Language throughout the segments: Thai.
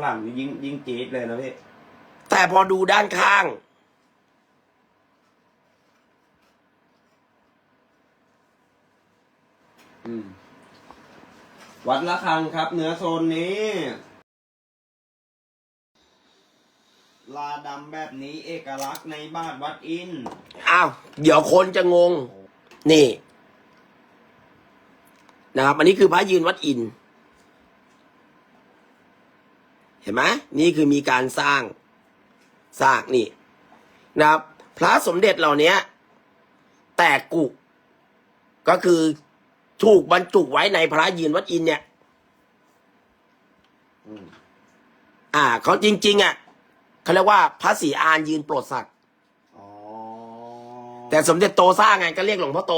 หลังนี่ยิงยิงจี๊ดเลยนะพี่แต่พอดูด้านข้าง อืม วัดละคังครับ เนื้อโซนนี้ ลาดำแบบนี้เอกลักษณ์ในบ้านวัดอิน อ้าว เดี๋ยวคนจะงง นี่ นะครับ อันนี้คือพระยืนวัดอินทร์เห็นไหมนี่คือมีการสร้างสร้างนี่นะครับพระสมเด็จเหล่านี้แตกกุก็คือถูกบรรจุไว้ในพระยืนวัดอินทร์เนี่ยอืมอ่าเขาจริง ๆอะเขาเรียกว่าพระศรีอานยืนโปรดสัตว์อ๋อแต่สมเด็จโตสร้างไงก็เรียกหลวงพ่อโต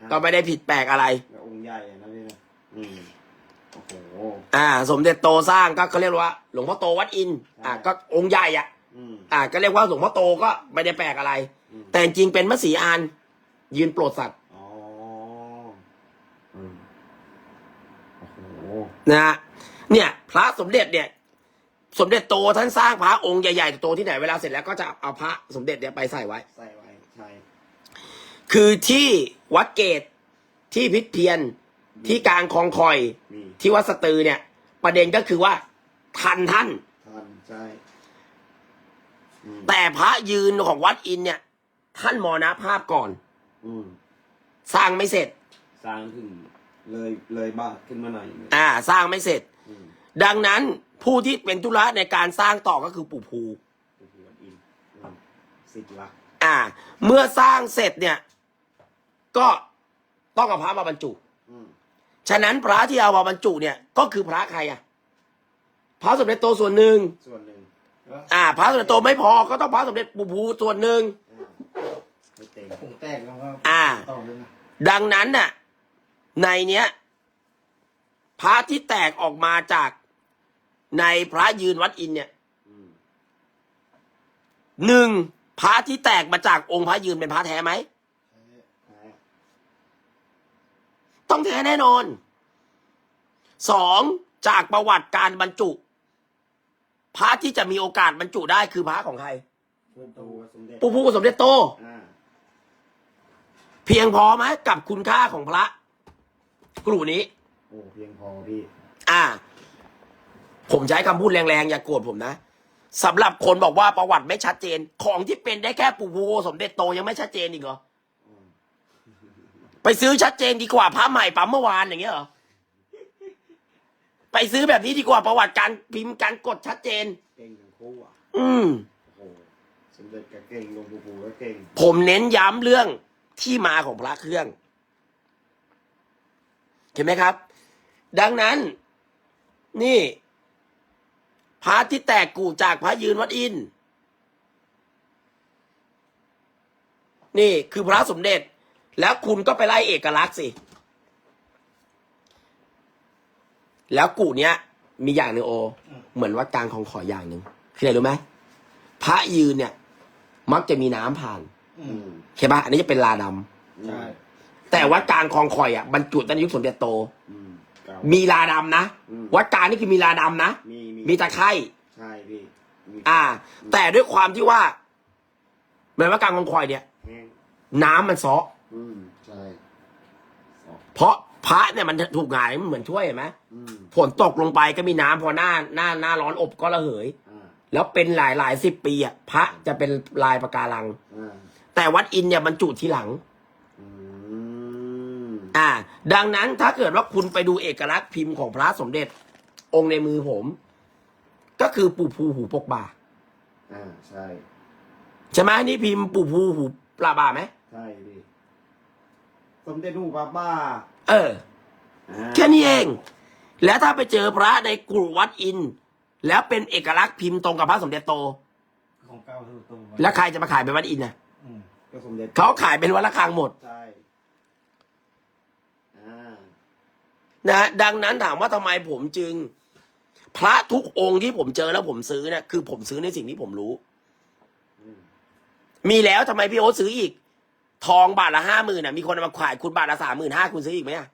อ่าก็ไม่ได้ผิดแปลกอะไรแล้วองค์ใหญ่อะนะพี่นะอืมโอ้โหอ่า สมเด็จโตสร้างก็เขาเรียกว่า หลวงพ่อโตวัดอินทร์อ่าใช่ก็องค์ใหญ่อะอืมอ่า ก็เรียกว่าหลวงพ่อโตก็ไม่ได้แปลกอะไรอืมแต่จริงๆเป็นพระศรีอาน ยืนโปรดสัตว์อ๋ออืมโอ้โหนะฮะเนี่ย พระสมเด็จเนี่ย สมเด็จโตท่านสร้างพระองค์ใหญ่ๆโตที่ไหนเวลาเสร็จแล้วก็จะเอาพระสมเด็จเนี่ยไปใส่ไว้ใส่ไว้ใช่คือที่วัดเกตที่พิษเพียน ที่กลางคลองคอยมีที่วัดสตือเนี่ย ประเด็นก็คือว่า ทันท่านทันใช่อืมแต่พระยืนของวัดอินเนี่ย ท่านมรณภาพก่อน อืมสร้างไม่เสร็จ สร้างถึงเลยเลยบาทขึ้นมาหน่อยหนึ่งอ่า สร้างไม่เสร็จ อืมดังนั้นผู้ที่เป็นธุระในการสร้างต่อก็คือปู่ภูโอ้โหวัดอินอืมสิบลักอ่า เมื่อสร้างเสร็จเนี่ย ก็ต้องเอาพระมาบรรจุอืม ฉะนั้นพระที่เอามาบรรจุเนี่ยก็คือพระใครอะพระสมเด็จโตส่วนหนึ่งส่วนหนึ่งอ่า พระสมเด็จโตไม่พอก็ต้องพระสมเด็จปู่ภูส่วนหนึ่งอ่าไม่เต็มผงแตกแล้วก็อ่าต่อเลยนะดังนั้นน่ะ ในเนี้ยพระที่แตกออกมาจากในพระยืนวัดอินเนี่ยอืมหนึ่งพระที่แตกมาจากองค์พระยืนเป็นพระแท้ไหม แพ้ ต้องแท้แน่นอนสองจากประวัติการบรรจุ พระที่จะมีโอกาสบรรจุได้คือพระของใครตัวตัวสมเด็จปู่ภูกับสมเด็จโตอ่าเพียงพอไหมกับคุณค่าของพระ กลุ่นี้โอ้เพียงพอพี่อ่า ผมใช้คำพูดแรงๆ อย่าโกรธผมนะสำหรับคนบอกว่าประวัติไม่ชัดเจน ของที่เป็นได้แค่ปู่ภูสมเด็จโตยังไม่ชัดเจนอีกเหรออืม ไปซื้อชัดเจนดีกว่าพระใหม่ปั๊มเมื่อวานอย่างเงี้ยเหรอ ไปซื้อแบบนี้ดีกว่าประวัติการพิมพ์การกดชัดเจน เก่งทั้งคู่อะอืม โอ้โหสมเด็จก็เก่งหลวงปู่ปู่ก็เก่งผมเน้นย้ำเรื่องที่มาของพระเครื่อง เห็นไหมครับ ดังนั้น นี่ พระที่แตกกูจากพระยืนวัดอินทร์นี่คือพระสมเด็จ แล้วคุณก็ไปไล่เอกลักษณ์สิ แล้วกูเนี้ย มีอย่างหนึ่งโอ เหมือนวัดกลางของขออย่างหนึ่งคืออะไรรู้ไหมพระยืนเนี่ย มักจะมีน้ำผ่านอือืมมเข้าปะอันนี้จะเป็นลาดำใช่แต่วัดกลางคลองคอยอะบรรจุตั้งแต่ยุคสมเด็จโตอืมเก่ามีลาดำนะอืมวัดกลางนี่คือมีลาดำนะมีมีตะไคร่ใช่พี่มีอ่า แต่ด้วยความที่ว่าเหมือนวัดกลางคลองคอยเนี่ยแห้งน้ำมันซอก อืมใช่สองเพราะพระเนี่ยมันถูกหงายมันเหมือนถ้วยเห็นไหมอืมฝนตกลงไปก็มีน้ำพอหน้าหน้าหน้าร้อนอบก็ระเหย อ่าแล้วเป็นหลายหลายสิบปีอะพระจะเป็นลายปะการัง อ่าแต่วัดอินเนี่ยบรรจุทีหลัง อืมอ่า ดังนั้นถ้าเกิดว่าคุณไปดูเอกลักษณ์พิมพ์ของพระสมเด็จ องค์ในมือผม ก็คือปู่ภูหูปกบ่าอ่าใช่ ใช่ไหมนี่พิมพ์ปู่ภูหูปลาบ่าไหมใช่พี่ สมเด็จหูป้าป้าเอออ่าแค่นี้เอง แล้วถ้าไปเจอพระในกรุวัดอินทร์แล้วเป็นเอกลักษณ์พิมพ์ตรงกับพระสมเด็จโต ของเก้าคือตัวแล้วใครจะมาขายเป็นวัดอินทร์นะอืมก็สมเด็จเขาขายเป็นวัดละคังหมด ใช่อ่านะดังนั้นถามว่าทำไมผมจึง พระทุกองค์ที่ผมเจอแล้วผมซื้อเนี่ยคือผมซื้อในสิ่งที่ผมรู้ อืมมีแล้วทำไมพี่โอ๊ตซื้ออีก ทองบาทละห้าหมื่นอะมีคนมาขายคุณบาทละสามหมื่นห้าคุณซื้ออีกไหมอะ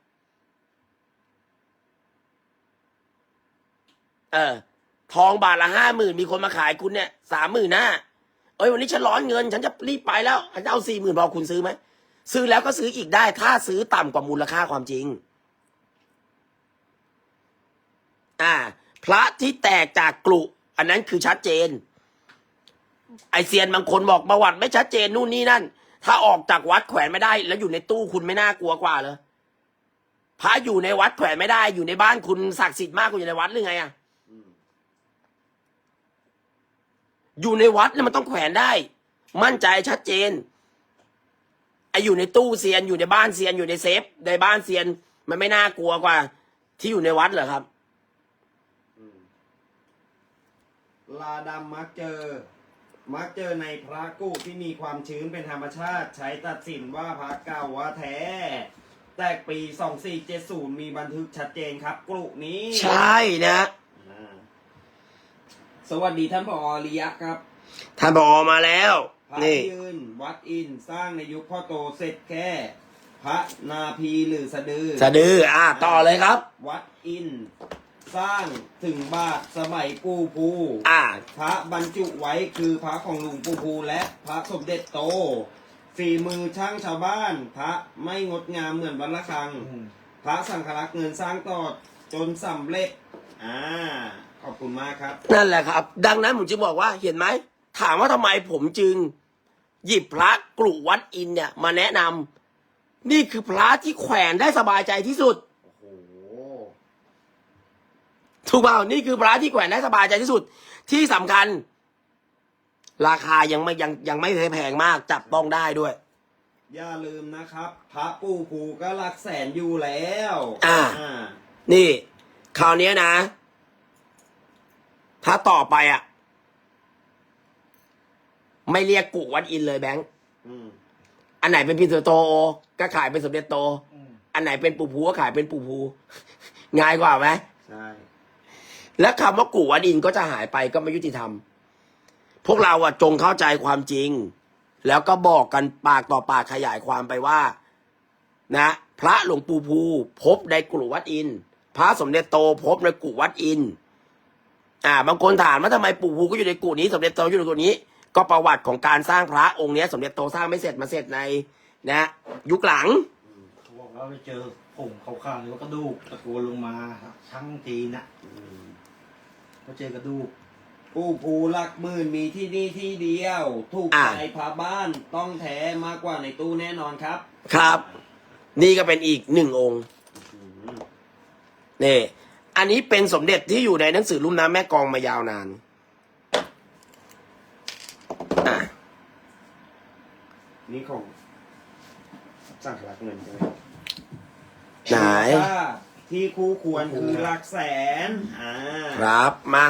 เออ ทองบาทละห้าหมื่นมีคนมาขายคุณเนี่ยสามหมื่นนะเอ้ยวันนี้ฉันร้อนเงิน ฉันจะรีบไปแล้วฉันจะเอาสี่หมื่นพอคุณซื้อไหมซื้อแล้วก็ซื้ออีกได้ ถ้าซื้อต่ำกว่ามูลค่าความจริง อ่า พระที่แตกจากกลุอันนั้นคือชัดเจน ไอเซียนบางคนบอกประวัติไม่ชัดเจนนู่นนี่นั่น ถ้าออกจากวัดแขวนไม่ได้ แล้วอยู่ในตู้คุณไม่น่ากลัวกว่าเลยพระอยู่ในวัดแขวนไม่ได้ อยู่ในบ้านคุณศักดิ์สิทธิ์มากกว่าอยู่ในวัดหรือไงอะอืมอยู่ในวัดเนี่ยมันต้องแขวนได้ มั่นใจชัดเจนไออยู่ในตู้เซียนอยู่ในบ้านเซียนอยู่ในเซฟในบ้านเซียน มันไม่น่ากลัวกว่า ที่อยู่ในวัดเหรอครับลาดำมักเจอ มักเจอในพระกุที่มีความชื้นเป็นธรรมชาติ ใช้ตัดสินว่าพระเก่าว่าแท้ แตกปี 2470 มีบันทึกชัดเจนครับกลุนี้ใช่นะ อ่าสวัสดีท่านผอริยะครับท่านบอมาแล้ว พระนี่ยืนวัดอินสร้างในยุคพ่อโตเสร็จแค่ พระนาพีหรือสะดือ สะดืออ่าต่อเลยครับ วัดอิน สร้างถึงบาทสมัยกูภูอ่า พระบรรจุไว้คือพระของหลวงปู่ภูและพระสมเด็จโต ฝีมือช่างชาวบ้าน พระไม่งดงามเหมือนวัดละคังอืมพระสังฆรักษ์เงินสร้างต่อจนสำเร็จ อ่า ขอบคุณมากครับ นั่นแหละครับ ดังนั้นผมจึงบอกว่าเห็นไหม ถามว่าทำไมผมจึง หยิบพระกรุวัดอินเนี่ย มาแนะนำนี่คือพระที่แขวนได้สบายใจที่สุด โอ้โห ถูกเปล่านี่คือพระที่แขวนได้สบายใจที่สุด ที่สำคัญ ราคายังไม่ยังยังไม่แพงมาก จับต้องได้ด้วย อย่าลืมนะครับพระปู่ภูก็หลักแสนอยู่แล้ว อ่า นี่คราวเนี้ยนะ ถ้าต่อไปอะ ไม่เรียกกุวัดอินเลยแบงค์อืมอันไหนเป็นพินโตโอก็ขายเป็นสมเด็จโตอืมอันไหนเป็นปู่ภูก็ขายเป็นปู่ภูง่ายกว่าไหมใช่ และคำว่ากูวัดอินก็จะหายไปก็ไม่ยุติธรรม พวกเราอะจงเข้าใจความจริง แล้วก็บอกกันปากต่อปากขยายความไปว่า นะ พระหลวงปู่ภูพบในกุวัดอิน พระสมเด็จโตพบในกุวัดอิน อ่า บางคนถามว่าทำไมปู่ภูก็อยู่ในกุนี้ สมเด็จโตอยู่ในกุนี้ ก็ประวัติของการสร้างพระองค์เนี้ยสมเด็จโตสร้างไม่เสร็จมาเสร็จใน นะ ยุคหลังเขาบอกว่าไปเจอผงขาวๆหรือว่ากระดูกตะโกนลงมาทั้งจีนะ มก็เจอกระดูกปู่ภูหลักหมื่นมีที่นี่ที่เดียว ถูกอ่าใจพาบ้านต้องแท้มากกว่าในตู้แน่นอนครับ ครับ นี่ก็เป็นอีกหนึ่งองค์อืมนี่อันนี้เป็นสมเด็จที่อยู่ในหนังสือลุ่มน้ำแม่กลองมายาวนานอะนี่ของสังฆรักษ์เงินใช่ไหมไหนค่า ที่คู่ควรคือหลักแสนอ่าครับมา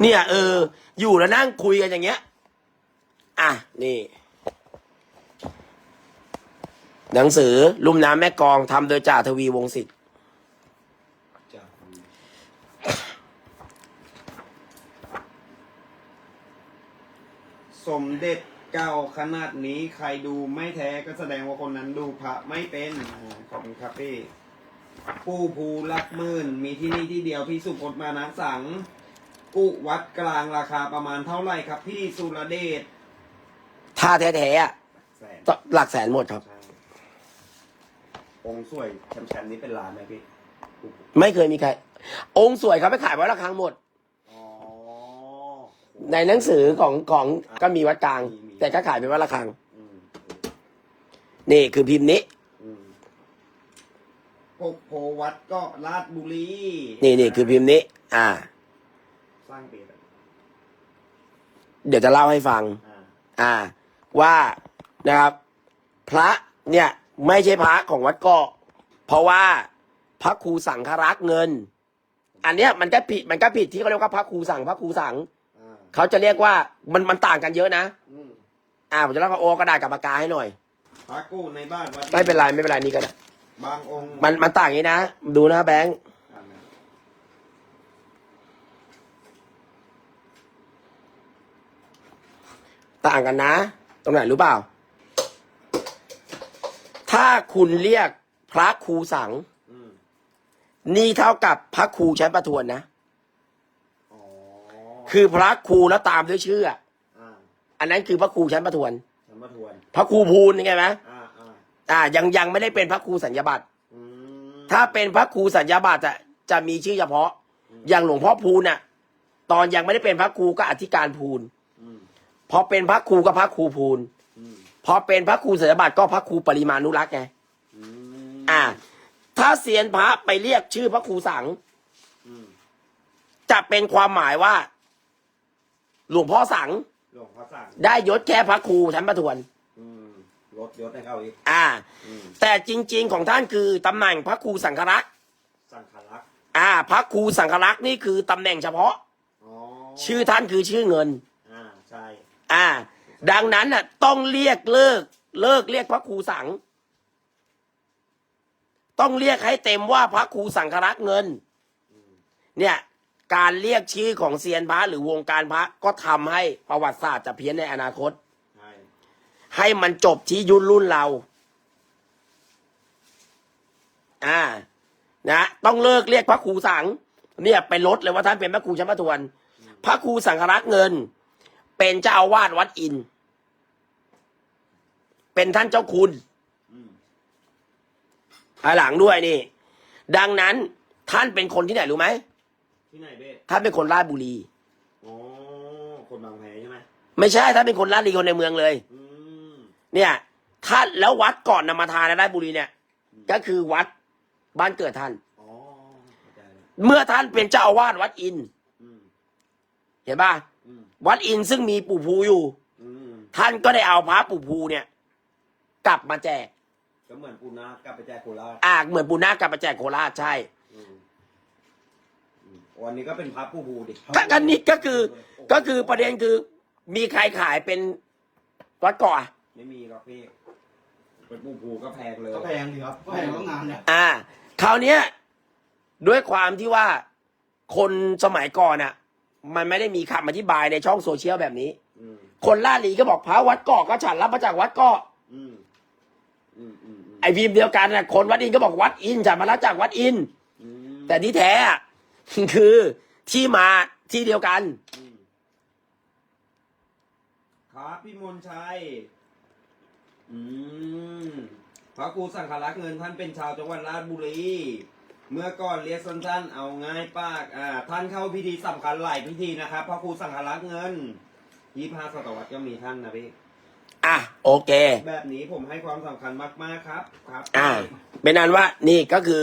เนี่ยเออ อยู่แล้วนั่งคุยกันอย่างเงี้ย อะ นี่ หนังสือลุ่มน้ำแม่กลองทำโดยจ่าทวีวงศ์สิทธิ์สมเด็จเก่าขนาดนี้ใครดูไม่แท้ก็แสดงว่าคนนั้นดูพระไม่เป็นอ่าขอบคุณครับพี่ ผู้ภูหลักหมื่น มีที่นี่ที่เดียวพี่สุพจน์มานะสังกุวัดกลางราคาประมาณเท่าไหร่ครับ พี่สุรเดชถ้าแท้ๆอะแสนก็หลักแสนหมดครับใช่องค์สวยแชมป์ๆนี้เป็นล้านไหมพี่ไม่เคยมีใคร องค์สวยเขาไปขายไว้ละครั้งหมด อ๋อ ในหนังสือของของก็มีวัดกลาง มีมี แต่ก็ขายเป็นวัดละครั้ง อืมนี่คือพิมพ์นี้อืม พกโพวัดก็ราชบุรีนี่นี่คือพิมพ์นี้ อ่า สร้างปีอะไรเดี๋ยวจะเล่าให้ฟัง อ่าอ่า ว่านะครับ พระเนี่ยไม่ใช่พระของวัดเกาะ เพราะว่าพระครูสังฆรักษ์เงิน อันเนี้ยมันก็ผิดมันก็ผิดที่เขาเรียกว่าพระครูสังพระครูสังอ่าเขาจะเรียกว่ามันมันต่างกันเยอะนะ อืมอ่าผมจะเล่าว่าโอกระดาษกับปากกาให้หน่อย พระกู้ในบ้านวัดไม่เป็นไรไม่เป็นไรนี่ก็ได้ บางองค์มันมันต่างอย่างนี้นะ ดูนะแบงค์อ่าต่างกันนะ ตรงไหนรู้เปล่า ถ้าคุณเรียกพระครูสัง อืมนี่เท่ากับพระครูชั้นประทวนนะ อ๋อคือพระครูแล้วตามด้วยชื่ออะอ่าอันนั้นคือพระครูชั้นประทวน ฉันมาทวน พระครูภูลยังไงไหมอ่า อ่าอ่ายังยังไม่ได้เป็นพระครูสัญญาบัตรอืมถ้าเป็นพระครูสัญญาบัตรอะจะมีชื่อเฉพาะ อย่างหลวงพ่อภูลน่ะ ตอนยังไม่ได้เป็นพระครูก็อธิการภูลอืมพอเป็นพระครูก็พระครูภูลอืมพอเป็นพระครูสัญญาบัตรก็พระครูปริมาณุรักษ์ไงอืมอ่า ถ้าเซียนพระไปเรียกชื่อพระครูสัง อืมจะเป็นความหมายว่า หลวงพ่อสังหลวงพ่อสั่งได้ยศแค่พระครูชั้นประทวนอืม ลดยศให้เขาอีก อ่า อืม แต่จริง ๆ ของท่านคือตำแหน่งพระครูสังฆรักษ์สังขลักษณ์อ่า พระครูสังฆรักษ์นี่คือตำแหน่งเฉพาะ อ๋อชื่อท่านคือชื่อเงิน อ่าใช่อ่า ดังนั้นน่ะ ต้องเรียกเลิก เลิกเรียกพระครูสัง ต้องเรียกให้เต็มว่าพระครูสังฆรักษ์เงิน เนี่ย การเรียกชื่อของเซียนพระหรือวงการพระก็ทำให้ประวัติศาสตร์จะเพี้ยนในอนาคต ใช่ให้มันจบที่ยุครุ่นเรา อ่า นะ ต้องเลิกเรียกพระครูสัง เนี่ยไปลดเลยว่าท่านเป็นพระครูชั้นประทวน พระครูสังฆรักษ์เงิน เป็นเจ้าอาวาสวัดอินทร์เป็นท่านเจ้าคุณอืมภายหลังด้วยนี่ ดังนั้นท่านเป็นคนที่ไหนรู้ไหมที่ไหนเบ้ท่านเป็นคนราชบุรี อ๋อ คนบางแพใช่ไหมไม่ใช่ท่านเป็นคนราชบุรีคนในเมืองเลยอืม เนี่ยท่านแล้ววัดก่อนนำมาทานในราชบุรีเนี่ย ก็คือวัดบ้านเกิดท่าน อ๋อเข้าใจแล้วเมื่อท่านเป็นเจ้าอาวาสวัดอินทร์อืมเห็นป่ะอืมวัดอินทร์ซึ่งมีปู่ภูอยู่ อืมท่านก็ได้เอาพระปู่ภูเนี่ย กลับมาแจกก็เหมือนปูนากลับไปแจกโคราชอ่าเหมือนปูนาคกลับมาแจกโคราชใช่อืมอืมวันนี้ก็เป็นพระผู้บูดิก็ก็นี่ก็คือก็คือประเด็นคือมีใครขายเป็นวัดเก่อะ ไม่มีหรอกพี่เป็นผู้บูก็แพงเลยก็แพงดีครับก็แพงต้องนานเนี่ยอ่าคราวเนี้ยด้วยความที่ว่าคนสมัยก่อนอะ มันไม่ได้มีคำอธิบายในช่องโซเชียลแบบนี้อืมคนล่าลีก็บอกพระวัดเกาะก็ฉันรับมาจากวัดเกาะอืมอืมอืมอืมไอพิมพ์เดียวกันนะคนวัดอินก็บอกวัดอินฉันมารับจากวัดอินอืมแต่ที่แท้อะคือที่มาที่เดียวกันอืมครับพี่มนชัย อืมพระครูสังฆรักษ์เงินท่านเป็นชาวจังหวัดราชบุรี เมื่อก่อนเรียกสั้นๆ เอาง่ายปากอ่าท่านเข้าพิธีสำคัญหลายพิธีนะครับพระครูสังฆรักษ์เงินยี่ห้าศตวรรษก็มีท่านนะพี่ อะโอเค แบบนี้ผมให้ความสำคัญมากๆครับ ครับ อ่าเป็นนั้นว่านี่ก็คือ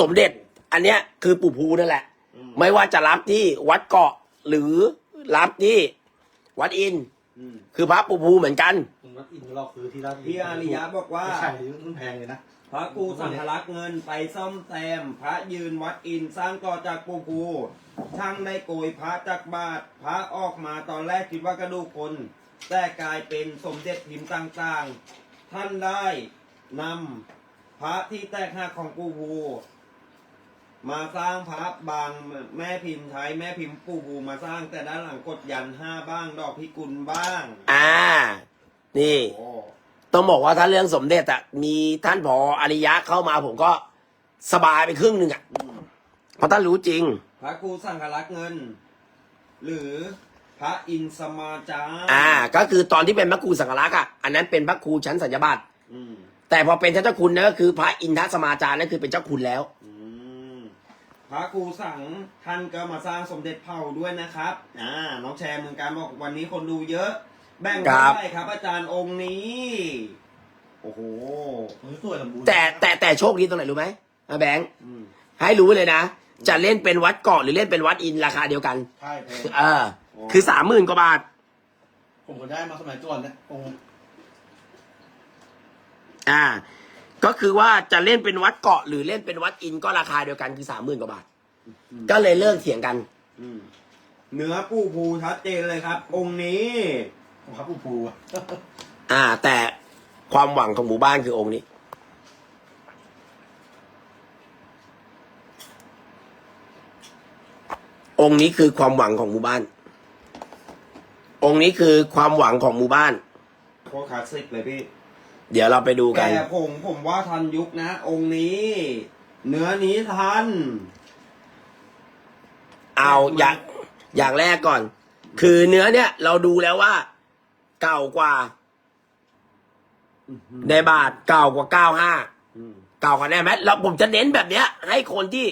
สมเด็จอันเนี้ยคือปู่ภูนั่นแหละ อืม ไม่ว่าจะรับที่วัดเกาะหรือรับที่วัดอินอืม คือพระปู่ภูเหมือนกันผมวัดอินทร์เราคือที่ราชบุรีพี่อาริยะบอกว่า ไม่ใช่มันแพงเลยนะพระครูสังฆรักษ์เงินไปซ่อมแซม พระยืนวัดอินสร้างต่อจากปูภูช่างได้โกยพระจากบาท พระออกมาตอนแรกคิดว่ากระดูกคน แต่กลายเป็นสมเด็จพิมพ์ต่างๆ ท่านได้นำพระที่แตกหักของปูภู มาสร้างพระบางแม่พิมพ์ไทยแม่พิมพ์ปูภูมาสร้าง แต่ด้านหลังกดยันห้าบ้าง ดอกพิกุลบ้างอ่า นี่ โอ้ต้องบอกว่าถ้าเรื่องสมเด็จอะมีท่านผออริยะเข้ามาผมก็สบายไปครึ่งหนึ่งอะอืมเพราะท่านรู้จริง พระครูสังฆรักษ์เงิน หรือพระอินสมาจารย์อ่า ก็คือตอนที่เป็นพระครูสังฆรักษ์อะอันนั้นเป็นพระครูชั้นสัญญาบัตรอืมแต่พอเป็นเจ้าคุณนั่นก็คือพระอินทสมาจารย์นั่นคือเป็นเจ้าคุณแล้วอืม พระครูสังท่านก็มาสร้างสมเด็จเผ่าด้วยนะครับ อ่า น้องแชร์เมืองการบอกวันนี้คนดูเยอะ แบ่งครัเท่าบไหร่ครับ อาจารย์องค์นี้ โอ้โหมันสวยสมบูรณ์แต่แต่แต่โชคดีตรงไหนรู้ไหมอาแบงค์อืม ให้รู้เลยนะ จะเล่นเป็นวัดเกาะหรือเล่นเป็นวัดอินราคาเดียวกัน ใช่แพงเออคือสามหมื่นกว่าบาท ผมก็ได้มาสมัยก่อนเนี่ยองค์อ่า ก็คือว่าจะเล่นเป็นวัดเกาะหรือเล่นเป็นวัดอินก็ราคาเดียวกันคือสามหมื่นกว่าบาท ก็เลยเลิกเถียงกัน อืมเนื้อปูภูชัดเจนเลยครับ องค์นี้ของพระผู้ภูอะอ่า แต่ความหวังของหมู่บ้านคือองค์นี้ องค์นี้คือความหวังของหมู่บ้าน องค์นี้คือความหวังของหมู่บ้าน โคตรคลาสสิกเลยพี่ เดี๋ยวเราไปดูกัน แต่ผมผมว่าทันยุคนะ องค์นี้ เนื้อนี้ทัน เอาอย่าอย่างแรกก่อน คือเนื้อเนี่ย เราดูแล้วว่า เก่ากว่าในบาทเก่ากว่าเก้าห้าอืมเก่ากว่าแน่ไหมแล้วผมจะเน้นแบบเนี้ย ให้คนที่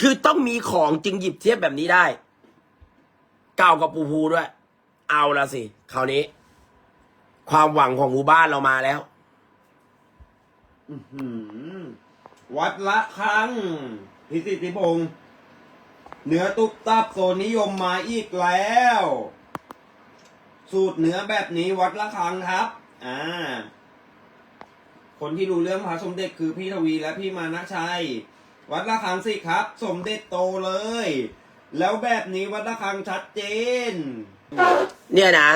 คือต้องมีของจึงหยิบเทียบแบบนี้ได้ เก่ากว่าปูพูด้วย เอาละสิคราวนี้ ความหวังของหมู่บ้านเรามาแล้วอื้อหือวัดละครั้งพิสิทธิพงศ์เนื้อตุ๊บตับโซนนิยมมาอีกแล้ว สูตรเนื้อแบบนี้วัดละครั้งครับ อ่า คนที่รู้เรื่องพระสมเด็จคือพี่ทวีและพี่มานะชัย วัดละครังสิครับ สมเด็จโตเลย แล้วแบบนี้วัดละครังชัดเจน เนี่ยนะ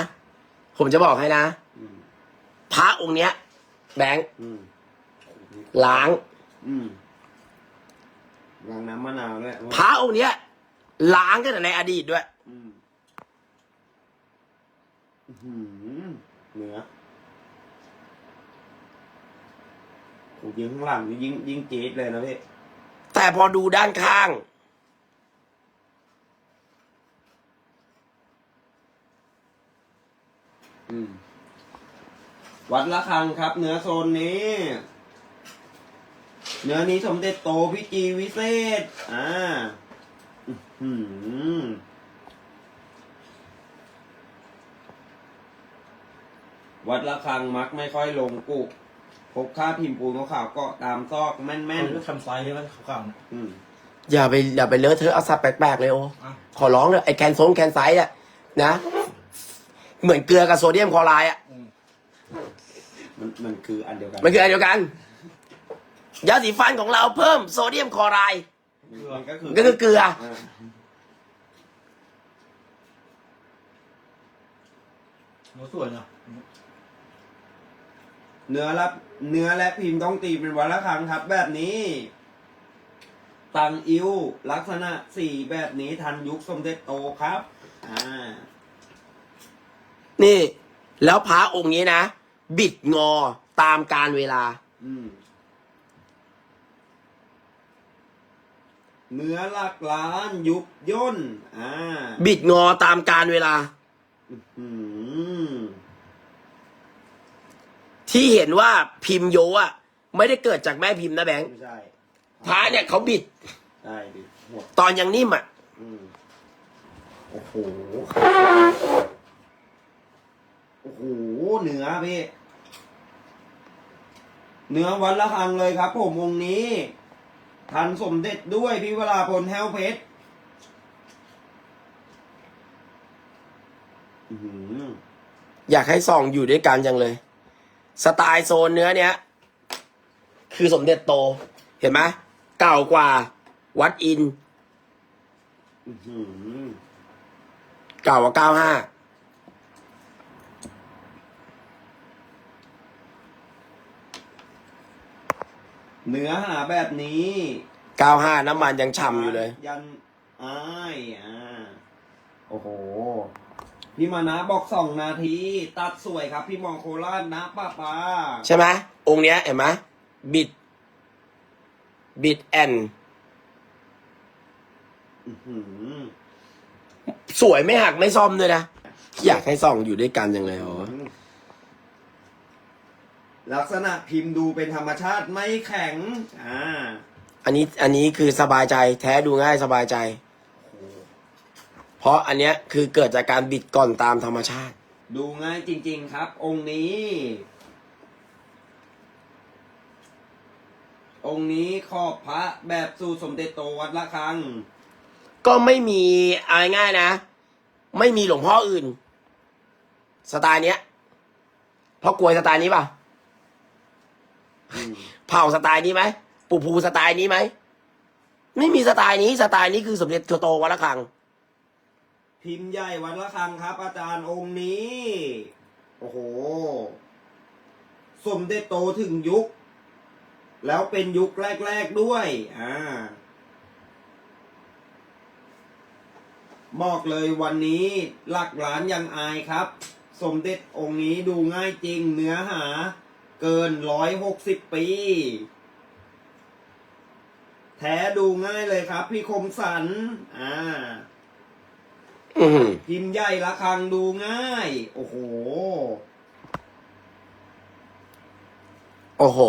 ผมจะบอกให้นะอืม พระองค์เนี้ย แบงค์อืมล้าง อืมล้างน้ำมะนาวด้วยพระองค์เนี้ย ล้างกันในอดีตด้วย อืมอื้อหือเนื้อโอ้ยิงข้างหลังนี่ยิงยิงจี๊ดเลยนะพี่แต่พอดูด้านข้าง อืม วัดละคังครับ เนื้อโซนนี้ เนื้อนี้สมเด็จโตพิจีวิเศษ อ่าอื้อหือวัดละคังมักไม่ค่อยลงกุพบค่าพิมพ์ปูนขาวๆเกาะตามซอกแม่นมันก็ทำไซส์ใช่ไหมขาวๆเนี่ยๆอืม อย่าไปอย่าไปเลอะเทอะเอาสับแปลกๆเลยโออะขอร้องเลยไอ้แคนโซงแคนไซด์อะนะ เหมือนเกลือกับโซเดียมคลอไรด์อะอื มมันมันคืออันเดียวกันมันคืออันเดียวกัน ยาสีฟันของเราเพิ่มโซเดียมคลอไรด์มันก็คือก็คือเกลือาเนื้อสวยเนาะเนื้อและเนื้อและพิมพ์ต้องตีเป็นวันละครั้งครับ แบบนี้ ตังอิ้วลักษณะสีแบบนี้ทันยุคสมเด็จโตครับ อ่า นี่ แล้วพระองค์นี้นะ บิดงอตามการเวลา อืมเนื้อหลักล้านยุบย่น อ่า บิดงอตามการเวลา อืมที่เห็นว่าพิมพ์โยอะไม่ได้เกิดจากแม่พิมพ์นะแบงค์ไม่ใช่พระเนี่ยเขาบิดได้ดิหมดตอนยังนิ่มอะอืมโอ้โห โอ้โหเนื้อพี่ เนื้อวันละครังเลยครับ ผมองค์นี้ ทันสมเด็จด้วยพี่วราพลแฮวเพชรอื้อหืออยากให้ส่องอยู่ด้วยกันจังเลย สไตล์โซนเนื้อเนี้ย คือสมเด็จโต เห็นไหมเก่ากว่า วัดอินอื้อหือเก่ากว่าเก้าห้า เนื้อหาแบบนี้เก้าห้าน้ำมันยังฉ่ำอยู่เลย ยันอ้ายอ่าโอ้โห พี่มานะบอกสองนาที ตัดสวยครับ พี่มองโคราชนะป้าป้าใช่ไหมองค์เนี้ยเห็นไหมบิด บิดแอนอื้อหือสวยไม่หักไม่ซ่อมด้วยนะ อยากให้ส่องอยู่ด้วยกันจังเลยโอ้ ลักษณะพิมพ์ดูเป็นธรรมชาติไม่แข็ง อ่า อันนี้อันนี้คือสบายใจแท้ดูง่ายสบายใจ เพราะอันเนี้ยคือเกิดจากการบิดก่อนตามธรรมชาติ ดูง่ายจริง ๆ ครับ องค์นี้ องค์นี้ขอบพระแบบสูตรสมเด็จโตวัดละคัง ก็ไม่มีอะไรง่ายนะ ไม่มีหลวงพ่ออื่น สไตล์เนี้ยเพราะกลวยสไตล์นี้ป่ะอืม เผ่าสไตล์นี้ไหมปูภูสไตล์นี้ไหมไม่มีสไตล์นี้สไตล์นี้คือสมเด็จโตวัดละคัง พิมพ์ใหญ่วัดละคังครับ อาจารย์องค์นี้ โอ้โห สมเด็จโตถึงยุค แล้วเป็นยุคแรก ๆด้วย อ่าบอกเลยวันนี้หลักล้านยังอายครับ สมเด็จองค์นี้ดูง่ายจริงเนื้อหา เกินร้อยหกสิบปี แท้ดูง่ายเลยครับ พี่คมสัน อ่าอือหือพิมพ์ใหญ่ละครังดูง่าย โอ้โห โอ้โห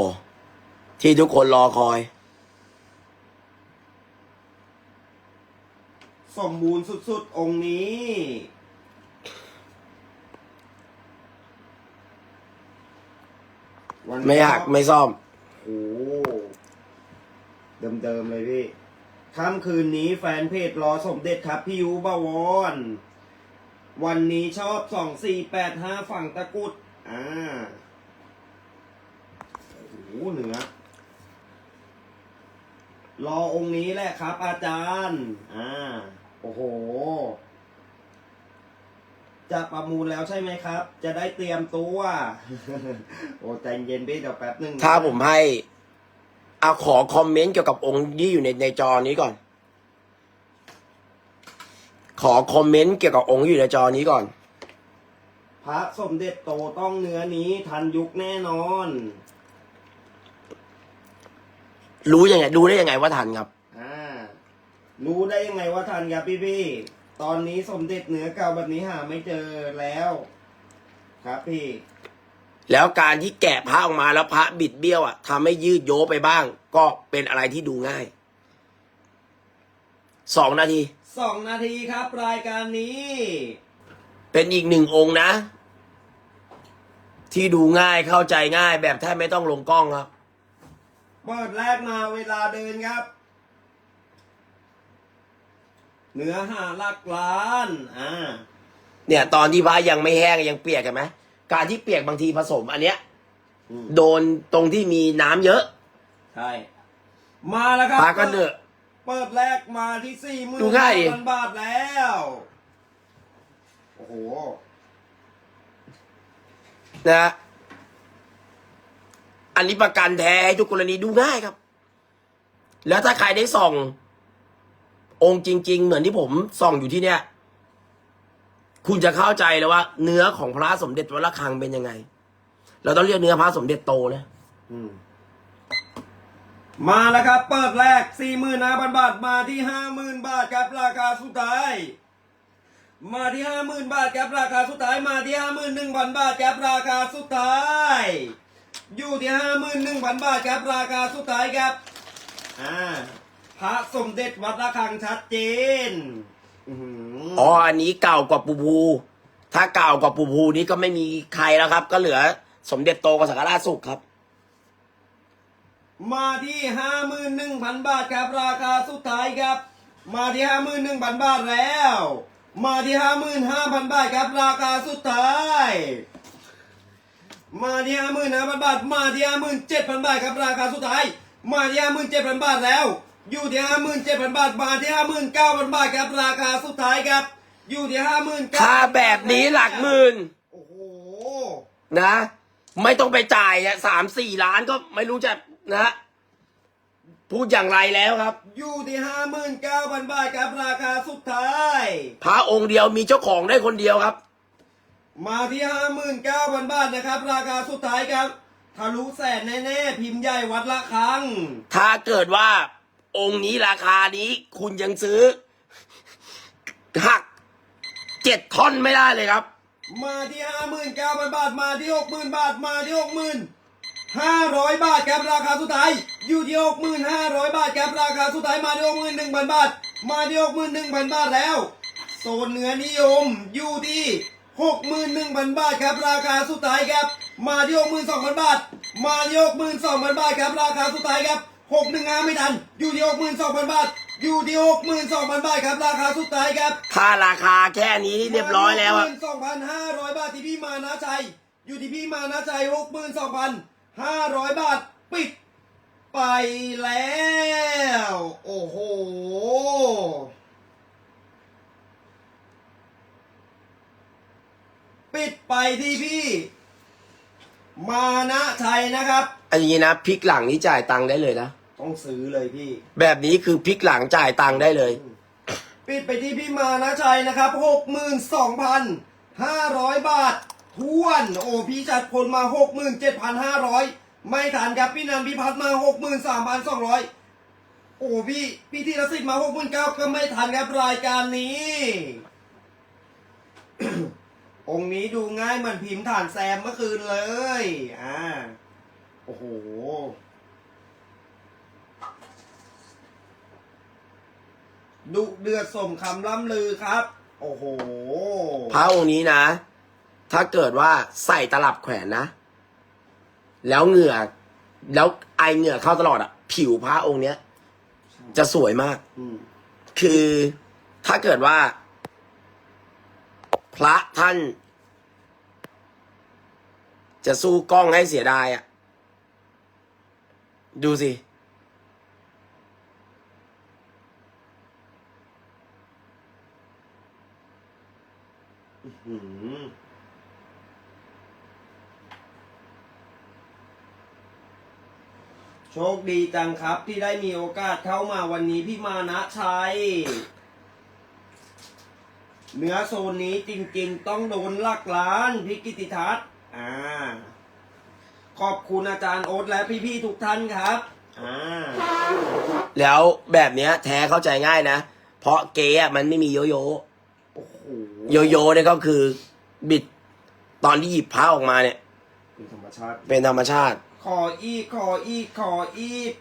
ที่ทุกคนรอคอย สมบูรณ์สุดๆ องค์นี้ วันไม่หักไม่ซ่อม โอ้โหเดิมๆเลยพี่ค่ำคืนนี้แฟนเพจรอสมเด็จครับพี่ยูบาวอนวันนี้ชอบสองสี่แปดห้าฝั่งตะกรุด อ่าโอ้โหเหนือ รอองค์นี้แหละครับอาจารย์ อ่า โอ้โห จะประมูลแล้วใช่ไหมครับ จะได้เตรียมตัว โอ้ใจเย็นพี่เดี๋ยวแป๊บนึงนะถ้าผมให้เอาขอคอมเมนต์เกี่ยวกับองค์ที่อยู่ในในจอนี้ก่อน ขอคอมเมนต์เกี่ยวกับองค์ที่อยู่ในจอนี้ก่อน พระสมเด็จโตต้องเนื้อนี้ทันยุคแน่นอน รู้ยังไงดูได้ยังไงว่าทันครับ อ่า รู้ได้ยังไงว่าทันครับพี่พี่ๆ ตอนนี้สมเด็จเนื้อเก่าแบบนี้หาไม่เจอแล้ว ครับพี่แล้วการที่แกะพระออกมาแล้วพระบิดเบี้ยวอะทำให้ยืดโยไปบ้าง ก็เป็นอะไรที่ดูง่ายสองนาทีสองนาทีครับ รายการนี้ เป็นอีกหนึ่งองค์นะ ที่ดูง่ายเข้าใจง่ายแบบแทบไม่ต้องลงกล้องครับ เปิดแรกมาเวลาเดินครับ เนื้อหาหลักล้านอ่าเนี่ยตอนที่พระยังไม่แห้งยังเปียกกันไหมการที่เปียกบางทีผสมอันเนี้ย อืมโดนตรงที่มีน้ำเยอะใช่ มาแล้วครับพระก็เนอะ เปิดแรกมาที่สี่หมื่นดูง่ายดิพันบาทแล้ว โอ้โห นะฮะอันนี้ประกันแท้ให้ทุกกรณีดูง่ายครับ แล้วถ้าใครได้ส่อง องค์จริง ๆ เหมือนที่ผมส่องอยู่ที่เนี่ย คุณจะเข้าใจเลยว่า เนื้อของพระสมเด็จวัดระฆังเป็นยังไง เราต้องเรียกเนื้อพระสมเด็จโตนะมมาแล้วครับ เปิดแรกสี่หมื่นห้าพันบาทมาที่ห้าหมื่นบาทครับราคาสุดท้ายมาที่ห้าหมื่นบาทครับราคาสุดท้ายมาที่ห้าหมื่นหนึ่งพันบาทครับราคาสุดท้าย อยู่ที่ห้าหมื่นหนึ่งพันบาทครับราคาสุดท้ายครับอ่า พระสมเด็จวัดระฆังชัดเจนอื้อหืออ๋ออันนี้เก่ากว่าปูภู ถ้าเก่ากว่าปูภูนี้ก็ไม่มีใครแล้วครับ ก็เหลือสมเด็จโตกับสังฆราชสุขครับ มาที่ห้าหมื่นหนึ่งพันบาทครับ ราคาสุดท้ายครับ มาที่ห้าหมื่นหนึ่งพันบาทแล้ว มาที่ห้าหมื่นห้าพันบาทครับ ราคาสุดท้าย มาที่ห้าหมื่นห้าพันบาท มาที่ห้าหมื่นเจ็ดพันบาทครับ ราคาสุดท้าย มาที่ห้าหมื่นเจ็ดพันบาทแล้ว อยู่ที่ห้าหมื่นเจ็ดพันบาทมาที่ห้าหมื่นเก้าพันบาทครับราคาสุดท้ายครับ อยู่ที่ห้าหมื่นค่าแบบนี้หลักหมื่นโอ้โหนะ ไม่ต้องไปจ่ายอะสามสี่ล้านก็ไม่รู้จะนะ พูดอย่างไรแล้วครับ อยู่ที่ห้าหมื่นเก้าพันบาทครับราคาสุดท้ายพระองค์เดียวมีเจ้าของได้คนเดียวครับ มาที่ห้าหมื่นเก้าพันบาทนะครับ ราคาสุดท้ายครับทะลุแสนแน่ๆพิมพ์ใหญ่วัดละครังถ้าเกิดว่า องค์นี้ราคานี้คุณยังซื้อหักเจ็ดท่อนไม่ได้เลยครับ มาที่ห้าหมื่นเก้าพันบาทมาที่หกหมื่นบาทมาที่หกหมื่นห้าร้อยบาทครับราคาสุดท้ายอยู่ที่หกหมื่นห้าร้อยบาทครับราคาสุดท้ายมาที่หกหมื่นหนึ่งพันบาท มาที่หกหมื่นหนึ่งพันบาทแล้วโซนเหนือนิยมอยู่ที่หกหมื่นหนึ่งพันบาทครับราคาสุดท้ายครับ มาที่หกหมื่นสองพันบาท มาที่หกหมื่นสองพันบาทครับราคาสุดท้ายครับ หกหนึ่งห้าไม่ทัน อยู่ที่หกหมื่นสองพันบาท อยู่ที่หกหมื่นสองพันบาทครับ ราคาสุดท้ายครับถ้าราคาแค่นี้เรียบร้อยแล้วอะสองพันห้าร้อยบาทที่พี่มานะชัยอยู่ที่พี่มานะชัยหกหมื่นสองพันห้าร้อยบาทปิดไปแล้ว โอ้โหปิดไปที่พี่ มานะชัยนะครับ อันนี้นะพลิกหลังนี้จ่ายตังค์ได้เลยนะ ต้องซื้อเลยพี่ แบบนี้คือพลิกหลังจ่ายตังค์ได้เลย ปิดไปที่พี่มานะชัยนะครับหกหมื่นสองพันห้าร้อยบาททวนโอ้พี่จัดคนมาหกหมื่นเจ็ดพันห้าร้อยไม่ทันครับพี่นันพี่พัฒน์มาหกหมื่นสามพันสองร้อยโอ้พี่พี่ธีรศิษย์มาหกหมื่นเก้าก็ไม่ทันครับรายการนี้ องค์นี้ดูง่ายเหมือนพิมพ์ฐานแซมเมื่อคืนเลย อ่า โอ้โห ดุเดือดสมคำล่ำลือครับ โอ้โห พระองค์นี้นะ ถ้าเกิดว่าใส่ตลับแขวนนะ แล้วเหงื่อ แล้วไอเหงื่อเข้าตลอดอะผิวพระองค์เนี้ย จะสวยมาก อืมคือถ้าเกิดว่า พระท่าน จะสู้กล้องให้เสียดายอะดูสิ โชคดีจังครับที่ได้มีโอกาสเข้ามาวันนี้พี่มานะชัยเนื้อโซนนี้จริงๆ ต้องโดนหลักล้านพี่กิติทัศน์อ่า ขอบคุณอาจารย์โอ๊ตและพี่ๆทุกท่านครับอ่าแล้วแบบเนี้ยแท้เข้าใจง่ายนะ เพราะเก๊อะมันไม่มีโยโย่โอ้โหโยโย่เนี่ยก็คือบิดตอนที่หยิบพระออกมาเนี่ย เป็นธรรมชาติ เป็นธรรมชาติ ขออีกขออีกขออีก